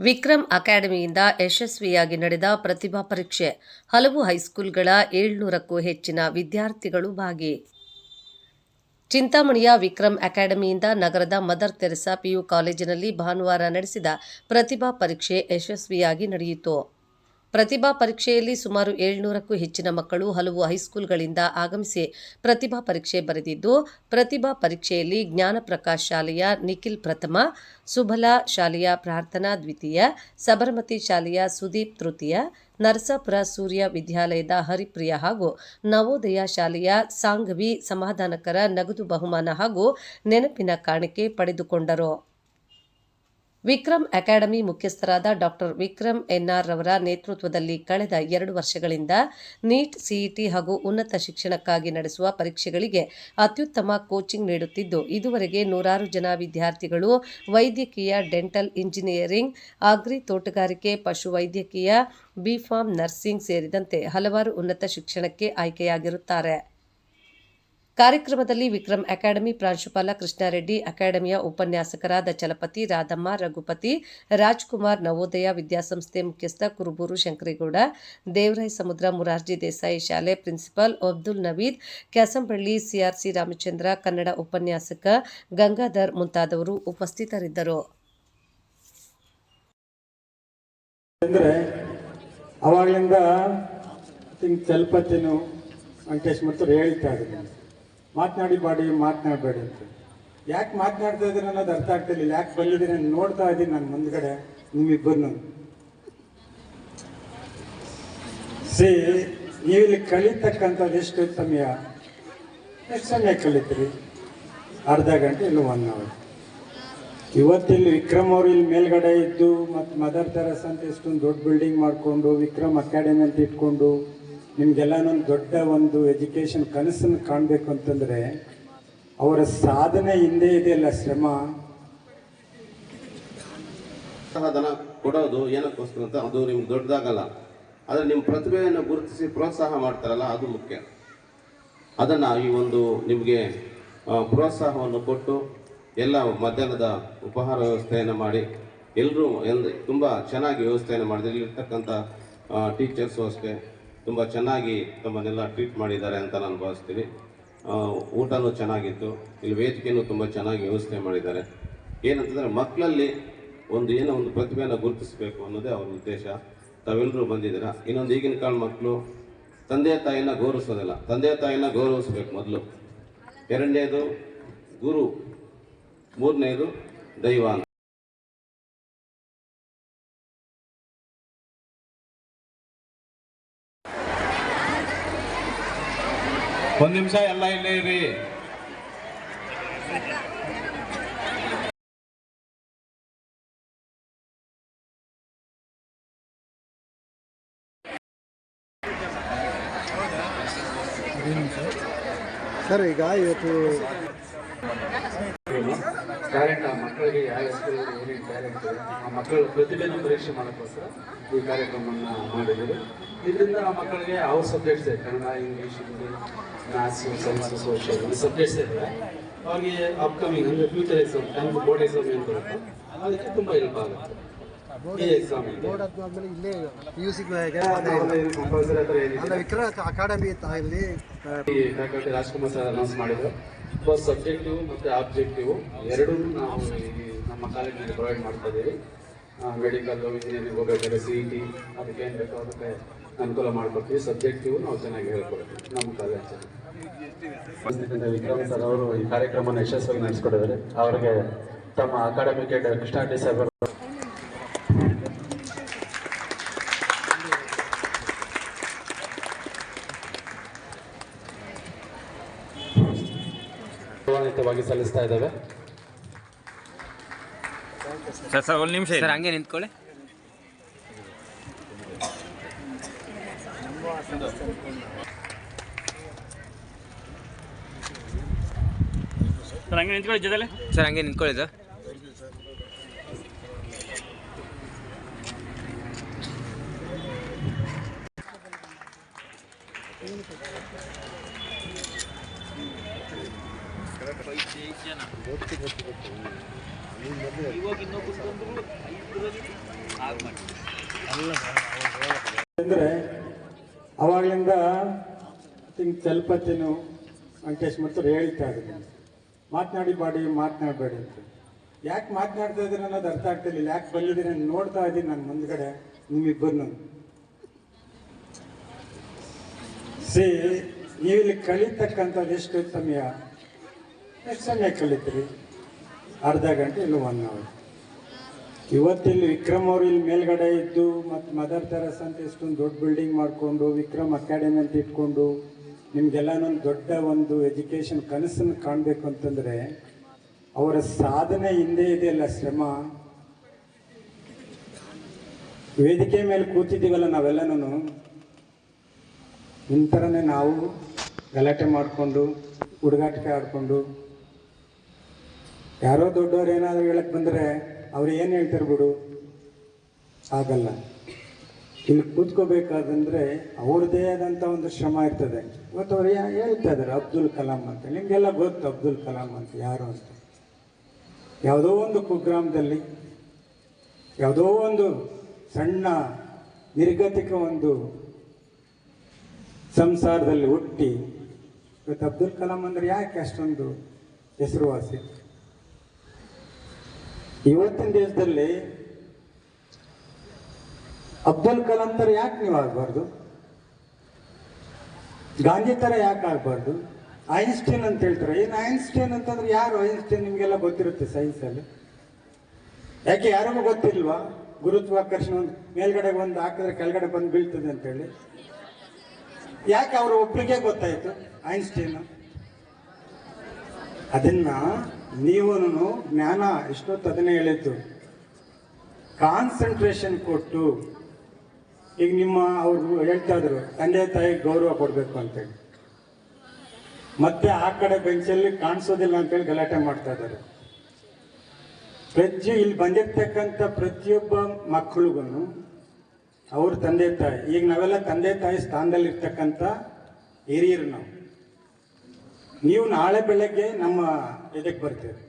ವಿಕ್ರಮ್ ಅಕಾಡೆಮಿಯಿಂದ ಯಶಸ್ವಿಯಾಗಿ ನಡೆದ ಪ್ರತಿಭಾ ಪರೀಕ್ಷೆ. ಹಲವು ಹೈಸ್ಕೂಲ್ಗಳ ಏಳ್ನೂರಕ್ಕೂ ಹೆಚ್ಚಿನ ವಿದ್ಯಾರ್ಥಿಗಳು ಭಾಗಿ. ಚಿಂತಾಮಣಿಯ ವಿಕ್ರಮ್ ಅಕಾಡೆಮಿಯಿಂದ ನಗರದ ಮದರ್ ತೆರೆಸಾ ಪಿಯು ಕಾಲೇಜಿನಲ್ಲಿ ಭಾನುವಾರ ನಡೆಸಿದ ಪ್ರತಿಭಾ ಪರೀಕ್ಷೆ ಯಶಸ್ವಿಯಾಗಿ ನಡೆಯಿತು. ಪ್ರತಿಭಾ ಪರೀಕ್ಷೆಯಲ್ಲಿ ಸುಮಾರು ಏಳ್ನೂರಕ್ಕೂ ಹೆಚ್ಚಿನ ಮಕ್ಕಳು ಹಲವು ಹೈಸ್ಕೂಲ್ಗಳಿಂದ ಆಗಮಿಸಿ ಪ್ರತಿಭಾ ಪರೀಕ್ಷೆ ಬರೆದಿದ್ದು, ಪ್ರತಿಭಾ ಪರೀಕ್ಷೆಯಲ್ಲಿ ಜ್ಞಾನಪ್ರಕಾಶ್ ಶಾಲೆಯ ನಿಖಿಲ್ ಪ್ರಥಮ ಸುಬಲಾ ಶಾಲೆಯ ಪ್ರಾರ್ಥನಾ ದ್ವಿತೀಯ, ಸಬರಮತಿ ಶಾಲೆಯ ಸುದೀಪ್ ತೃತೀಯ, ನರಸಾಪುರ ಸೂರ್ಯ ವಿದ್ಯಾಲಯದ ಹರಿಪ್ರಿಯ ಹಾಗೂ ನವೋದಯ ಶಾಲೆಯ ಸಾಂಘವಿ ಸಮಾಧಾನಕರ ನಗದು ಬಹುಮಾನ ಹಾಗೂ ನೆನಪಿನ ಕಾಣಿಕೆ ಪಡೆದುಕೊಂಡರು. ವಿಕ್ರಮ್ ಅಕಾಡೆಮಿ ಮುಖ್ಯಸ್ಥರಾದ ಡಾಕ್ಟರ್ ವಿಕ್ರಮ್ ಎನ್ಆರ್ ರವರ ನೇತೃತ್ವದಲ್ಲಿ ಕಳೆದ ಎರಡು ವರ್ಷಗಳಿಂದ ನೀಟ್, ಸಿಇಟಿ ಹಾಗೂ ಉನ್ನತ ಶಿಕ್ಷಣಕ್ಕಾಗಿ ನಡೆಸುವ ಪರೀಕ್ಷೆಗಳಿಗೆ ಅತ್ಯುತ್ತಮ ಕೋಚಿಂಗ್ ನೀಡುತ್ತಿದ್ದು, ಇದುವರೆಗೆ ನೂರಾರು ಜನ ವಿದ್ಯಾರ್ಥಿಗಳು ವೈದ್ಯಕೀಯ ಡೆಂಟಲ್ ಇಂಜಿನಿಯರಿಂಗ್, ಅಗ್ರಿ ತೋಟಗಾರಿಕೆ ಪಶುವೈದ್ಯಕೀಯ ಬಿಫಾರ್ಮ್ ನರ್ಸಿಂಗ್ ಸೇರಿದಂತೆ ಹಲವಾರು ಉನ್ನತ ಶಿಕ್ಷಣಕ್ಕೆ ಆಯ್ಕೆಯಾಗಿರುತ್ತಾರೆ. ಕಾರ್ಯಕ್ರಮದಲ್ಲಿ ವಿಕ್ರಮ್ ಅಕಾಡೆಮಿ ಪ್ರಾಂಶುಪಾಲ ಕೃಷ್ಣಾರೆಡ್ಡಿ, ಅಕಾಡೆಮಿಯ ಉಪನ್ಯಾಸಕರಾದ ಚಲಪತಿ ರಾಧಮ್ಮ, ರಘುಪತಿ, ರಾಜ್ಕುಮಾರ್, ನವೋದಯ ವಿದ್ಯಾಸಂಸ್ಥೆ ಮುಖ್ಯಸ್ಥ ಕುರುಬೂರು ಶಂಕರಿಗೌಡ ದೇವರಾಯ ಸಮುದ್ರ, ಮುರಾರ್ಜಿ ದೇಸಾಯಿ ಶಾಲೆ ಪ್ರಿನ್ಸಿಪಾಲ್ ಅಬ್ದುಲ್ ನವೀದ್, ಕ್ಯಾಸಂಬಳ್ಳಿ ಸಿಆರ್ಸಿ ರಾಮಚಂದ್ರ, ಕನ್ನಡ ಉಪನ್ಯಾಸಕ ಗಂಗಾಧರ್ ಮುಂತಾದವರು ಉಪಸ್ಥಿತರಿದ್ದರು. ಅವಾಗಲಿಂದ ಚಲಪತಿನು ವೆಂಕಟೇಶ್ ಹೇಳ್ತಾ ಇದ್ದೀನಿ ಮಾತನಾಡಿ ಬಾಡಿ, ಮಾತನಾಡಬೇಡಿ ಅಂತ. ಯಾಕೆ ಮಾತನಾಡ್ತಾ ಇದ್ದೀರ ಅನ್ನೋದು ಅರ್ಥ ಆಗ್ತಿರ್ಲಿಲ್ಲ ಯಾಕೆ ಬಂದಿದ್ದೀನಿ ನೋಡ್ತಾ ಇದ್ದೀನಿ ನಾನು ಮುಂದ್ಗಡೆ ನಿಮ್ಮಿಬ್ಬರನ್ನು. ಸಿ ನೀವಿಲ್ಲಿ ಕಲಿತಕ್ಕಂಥದ್ದು ಎಷ್ಟು ಸಮಯ? ಎಷ್ಟು ಸಮಯ ಕಲಿತೀರಿ? ಅರ್ಧ ಗಂಟೆ ಇಲ್ಲ ಒನ್ ಅವರ್ ಇವತ್ತಿಲ್ಲಿ ವಿಕ್ರಮ್ ಅವರು ಇಲ್ಲಿ ಮೇಲ್ಗಡೆ ಇದ್ದು ಮತ್ತು ಮದರ್ ತೆರಸ್ ಅಂತ ಎಷ್ಟೊಂದು ದೊಡ್ಡ ಬಿಲ್ಡಿಂಗ್ ಮಾಡಿಕೊಂಡು, ವಿಕ್ರಮ್ ಅಕಾಡೆಮಿ ಅಂತ ಇಟ್ಕೊಂಡು ನಿಮ್ಗೆಲ್ಲನೊಂದು ದೊಡ್ಡ ಒಂದು ಎಜುಕೇಶನ್ ಕನಸನ್ನು ಕಾಣಬೇಕು ಅಂತಂದ್ರೆ ಅವರ ಸಾಧನೆ ಹಿಂದೆ ಇದೆಯಲ್ಲ ಶ್ರಮ. ಧನ ಕೊಡೋದು ಏನಕ್ಕೋಸ್ಕರ ಅಂತ ಅದು ನಿಮ್ಗೆ ದೊಡ್ಡದಾಗಲ್ಲ. ಆದರೆ ನಿಮ್ಮ ಪ್ರತಿಭೆಯನ್ನು ಗುರುತಿಸಿ ಪ್ರೋತ್ಸಾಹ ಮಾಡ್ತಾರಲ್ಲ, ಅದು ಮುಖ್ಯ. ಅದನ್ನು ಈ ಒಂದು ನಿಮಗೆ ಪ್ರೋತ್ಸಾಹವನ್ನು ಕೊಟ್ಟು ಎಲ್ಲ ಮಧ್ಯಾಹ್ನದ ಉಪಹಾರ ವ್ಯವಸ್ಥೆಯನ್ನು ಮಾಡಿ ಎಲ್ಲರೂ ಎಲ್ಲ ತುಂಬ ಚೆನ್ನಾಗಿ ವ್ಯವಸ್ಥೆಯನ್ನು ಮಾಡಿದ್ರೆ ಇಲ್ಲಿರ್ತಕ್ಕಂಥ ಟೀಚರ್ಸು ಅಷ್ಟೇ ತುಂಬ ಚೆನ್ನಾಗಿ ತಮ್ಮನ್ನೆಲ್ಲ ಟ್ರೀಟ್ ಮಾಡಿದ್ದಾರೆ ಅಂತ ನಾನು ಭಾವಿಸ್ತೀನಿ. ಊಟನೂ ಚೆನ್ನಾಗಿತ್ತು. ಇಲ್ಲಿ ವೇದಿಕೆಯೂ ತುಂಬ ಚೆನ್ನಾಗಿ ವ್ಯವಸ್ಥೆ ಮಾಡಿದ್ದಾರೆ. ಏನಂತಂದರೆ ಮಕ್ಕಳಲ್ಲಿ ಒಂದು ಏನೋ ಒಂದು ಪ್ರತಿಭೆಯನ್ನು ಗುರುತಿಸಬೇಕು ಅನ್ನೋದೇ ಅವ್ರ ಉದ್ದೇಶ. ತಾವೆಲ್ಲರೂ ಬಂದಿದ್ದೀರಾ? ಇನ್ನೊಂದು ಈಗಿನ ಕಾಲ ಮಕ್ಕಳು ತಂದೆ ತಾಯಿನ ಗೌರವಿಸೋದಿಲ್ಲ. ತಂದೆ ತಾಯಿನ ಗೌರವಿಸ್ಬೇಕು ಮೊದಲು. ಎರಡನೇದು ಗುರು, ಮೂರನೇದು ದೈವ ಅಂತ ಒಂದ್ ನಿಮಿಷ ಎಲ್ಲ ಇಲ್ಲೇ ಇರಿ. ಸರ್ ಈಗ ಇವತ್ತು ಟ್ಯಾಲೆಂಟ್ ಆ ಮಕ್ಕಳಿಗೆ ಯಾವ ಸ್ಕೂಲಲ್ಲಿ ಏನೇನು ಟ್ಯಾಲೆಂಟ್ ಇದೆ ಆ ಮಕ್ಕಳ ಪ್ರತಿಭೆಯನ್ನು ಪರೀಕ್ಷೆ ಮಾಡೋಕ್ಕೋಸ್ಕರ ಈ ಕಾರ್ಯಕ್ರಮವನ್ನು ಮಾಡಿದ್ದೀವಿ. ಇದರಿಂದ ಆ ಮಕ್ಕಳಿಗೆ ಅವ್ರ subjects Kannada English Hindi maths science social ಈ ಸಬ್ಜೆಕ್ಟ್ಸ್ ಇದೆ. ಅವ್ರಿಗೆ ಅಪ್ಕಮಿಂಗ್ ಅಂದರೆ future exam tenth board exam ಏನು ಬರುತ್ತೆ ಅದಕ್ಕೆ ತುಂಬ ಹೆಲ್ಪ್ ಆಗುತ್ತೆ. ಈ ಎಕ್ಸಾಮ್ ಇಲ್ಲೇ ಕಂಪಲ್ಸರಿ ಹತ್ರ ವಿಕ್ರಮ ಅಕಾಡೆಮಿ ಈ ಫ್ಯಾಕಲ್ಟಿ ರಾಜ್ಕುಮಾರ್ ಸರ್ ಅನೌನ್ಸ್ ಮಾಡಿದ್ರು. ಫಸ್ಟ್ ಸಬ್ಜೆಕ್ಟಿವ್ ಮತ್ತು ಆಬ್ಜೆಕ್ಟಿವ್ ಎರಡೂ ನಾವು ನಮ್ಮ ಕಾಲೇಜಿನಲ್ಲಿ ಪ್ರೊವೈಡ್ ಮಾಡ್ತಾ ಇದ್ದೀವಿ. ಮೆಡಿಕಲ್ ಇಂಜಿನಿಯರಿಂಗ್ ಹೋಗಬೇಕಾದ್ರೆ ಸಿ ಇ ಟಿ ಅದಕ್ಕೆ ಏನು ಬೇಕೋ ಅದಕ್ಕೆ ಅನುಕೂಲ ಮಾಡ್ಕೊಡ್ತೀವಿ. ಸಬ್ಜೆಕ್ಟಿವ್ ನಾವು ಚೆನ್ನಾಗಿ ಹೇಳ್ಕೊಡ್ತೀವಿ ನಮ್ಮ ಕಾಲೇಜಲ್ಲಿ. ವಿಕ್ರಮ್ ಸರ್ ಅವರು ಈ ಕಾರ್ಯಕ್ರಮವನ್ನು ಯಶಸ್ವಿಯಾಗಿ ನಡೆಸ್ಕೊಟ್ಟಿದ್ದಾರೆ. ಅವರಿಗೆ ತಮ್ಮ ಅಕಾಡೆಮಿಕ್ ಕೃಷ್ಣ ಸರ್ ಗೌರವಾನ್ವಿತವಾಗಿ ಸಲ್ಲಿಸ್ತಾ ಇದ್ದೇವೆ. ಸರ್ ಸರ್ ಒಂದು ನಿಮಿಷ ಸರ್ ಹಂಗೆ ನಿಂತ್ಕೊಳ್ಳಿ. ಸರ್ ಹಂಗೆ ನಿಂತ್ಕೊಳ್ಳಿ ಜೊತೆಲೆ. ಸರ್ ಹಂಗೆ ನಿಂತ್ಕೊಳ್ಳಿ ಸರ್. ಅಂದರೆ ಅವಾಗಲಿಂದ ತಿಂಗ್ ವೆಂಕಟೇಶ್ ಮತ್ತು ಹೇಳ್ತಾ ಇದ್ದೀನಿ ಮಾತನಾಡಿ ಬಾಡಿ, ಮಾತನಾಡಬೇಡಿ ಅಂತ. ಯಾಕೆ ಮಾತನಾಡ್ತಾ ಇದ್ದೀನಿ ಅನ್ನೋದು ಅರ್ಥ ಆಗ್ತಿರ್ಲಿಲ್ಲ ಯಾಕೆ ಬಂದಿದ್ದೀನಿ ನೋಡ್ತಾ ಇದ್ದೀನಿ ನಾನು ಮುಂದ್ಗಡೆ ನಿಮ್ಮಿಬ್ಬರನ್ನು. ಸಿ ನೀವಿಲ್ಲಿ ಕಳೀತಕ್ಕಂಥದ್ದು ಎಷ್ಟು ಸಮಯ? ಎಷ್ಟು ಸಮಯ ಕಲಿತೀರಿ? ಅರ್ಧ ಗಂಟೆ ಇಲ್ಲ ಒನ್ ಅವರ್ ಇವತ್ತಿಲ್ಲಿ ವಿಕ್ರಮ್ ಅವರು ಇಲ್ಲಿ ಮೇಲ್ಗಡೆ ಇದ್ದು ಮತ್ತು ಮದರ್ ತೆರಸ್ ಅಂತ ಇಷ್ಟೊಂದು ದೊಡ್ಡ ಬಿಲ್ಡಿಂಗ್ ಮಾಡಿಕೊಂಡು, ವಿಕ್ರಮ್ ಅಕಾಡೆಮಿ ಅಂತ ಇಟ್ಕೊಂಡು ನಿಮ್ಗೆಲ್ಲನೊಂದು ದೊಡ್ಡ ಒಂದು ಎಜುಕೇಶನ್ ಕನಸನ್ನು ಕಾಣಬೇಕು ಅಂತಂದ್ರೆ, ಅವರ ಸಾಧನೆ ಹಿಂದೆ ಇದೆಯಲ್ಲ ಶ್ರಮ? ವೇದಿಕೆ ಮೇಲೆ ಕೂತಿದ್ದೀವಲ್ಲ ನಾವೆಲ್ಲನೂ ನಿಮ್ಮ ಥರನೇ ನಾವು ಗಲಾಟೆ ಮಾಡಿಕೊಂಡು, ಹುಡುಗಾಟಿಕೆ ಆಡಿಕೊಂಡು ಯಾರೋ ದೊಡ್ಡವ್ರು ಏನಾದರೂ ಹೇಳಕ್ ಬಂದರೆ ಅವ್ರು ಏನು ಹೇಳ್ತಾರೆ ಬಿಡು? ಆಗಲ್ಲ. ಇಲ್ಲಿ ಕೂತ್ಕೋಬೇಕಾದಂದ್ರೆ ಅವ್ರದ್ದೇ ಆದಂಥ ಒಂದು ಶ್ರಮ ಇರ್ತದೆ. ಇವತ್ತು ಅವ್ರು ಹೇಳ್ತಾ ಇದ್ದಾರೆ ಅಬ್ದುಲ್ ಕಲಾಂ ಅಂತ. ನಿಮಗೆಲ್ಲ ಗೊತ್ತು ಅಬ್ದುಲ್ ಕಲಾಂ ಅಂತ, ಯಾರು ಅಂತ. ಯಾವುದೋ ಒಂದು ಕುಗ್ರಾಮದಲ್ಲಿ, ಯಾವುದೋ ಒಂದು ಸಣ್ಣ ನಿರ್ಗತಿಕ ಒಂದು ಸಂಸಾರದಲ್ಲಿ ಹುಟ್ಟಿ, ಇವತ್ತು ಅಬ್ದುಲ್ ಕಲಾಂ ಅಂದರೆ ಯಾಕೆ ಅಷ್ಟೊಂದು ಹೆಸರುವಾಸಿ? ಇವತ್ತಿನ ದೇಶದಲ್ಲಿ ಅಬ್ದುಲ್ ಕಲಾಂ ತರ ಯಾಕೆ ನೀವು ಆಗಬಾರ್ದು? ಗಾಂಧಿ ತರ ಯಾಕೆ ಆಗಬಾರ್ದು? ಐನ್ಸ್ಟೈನ್ ಅಂತ ಹೇಳ್ತಾರೆ? ಏನು ಐನ್ಸ್ಟೀನ್ ಅಂತಂದ್ರೆ ಯಾರು? ಐನ್ಸ್ಟೀನ್ ನಿಮಗೆಲ್ಲ ಗೊತ್ತಿರುತ್ತೆ ಸೈನ್ಸ್ ಅಲ್ಲಿ. ಯಾಕೆ ಯಾರಿಗೂ ಗೊತ್ತಿಲ್ವಾ? ಗುರುತ್ವಾಕರ್ಷಣೆ ಒಂದು ಮೇಲ್ಗಡೆ ಒಂದು ಹಾಕಿದ್ರೆ ಕೆಳಗಡೆ ಬಂದು ಬೀಳ್ತದೆ ಅಂತೇಳಿ ಯಾಕೆ ಅವ್ರ ಒಬ್ಬರಿಗೆ ಗೊತ್ತಾಯ್ತು? ಐನ್ಸ್ಟೈನ್. ಅದನ್ನ ನೀವು ಜ್ಞಾನ ಎಷ್ಟೊತ್ತು ಅದನ್ನೇ ಹೇಳಿದ್ದು? ಕಾನ್ಸಂಟ್ರೇಷನ್ ಕೊಟ್ಟು. ಈಗ ನಿಮ್ಮ ಅವ್ರು ಹೇಳ್ತಾ ಇದ್ರು, ತಂದೆ ತಾಯಿ ಗೌರವ ಕೊಡಬೇಕು ಅಂತೇಳಿ. ಮತ್ತೆ ಆ ಕಡೆ ಬೆಂಚಲ್ಲಿ ಕಾಣಿಸೋದಿಲ್ಲ ಅಂತೇಳಿ ಗಲಾಟೆ ಮಾಡ್ತಾ ಇದ್ದಾರೆ. ಪ್ರತಿ ಇಲ್ಲಿ ಬಂದಿರ್ತಕ್ಕಂಥ ಪ್ರತಿಯೊಬ್ಬ ಮಕ್ಕಳಿಗೂ ಅವ್ರ ತಂದೆ ತಾಯಿ, ಈಗ ನಾವೆಲ್ಲ ತಂದೆ ತಾಯಿ ಸ್ಥಾನದಲ್ಲಿ ಇರ್ತಕ್ಕಂಥ ಹಿರಿಯರು ನಾವು. ನೀವು ನಾಳೆ ಬೆಳಗ್ಗೆ ನಮ್ಮ ಇದಕ್ಕೆ ಬರ್ತೀರಿ.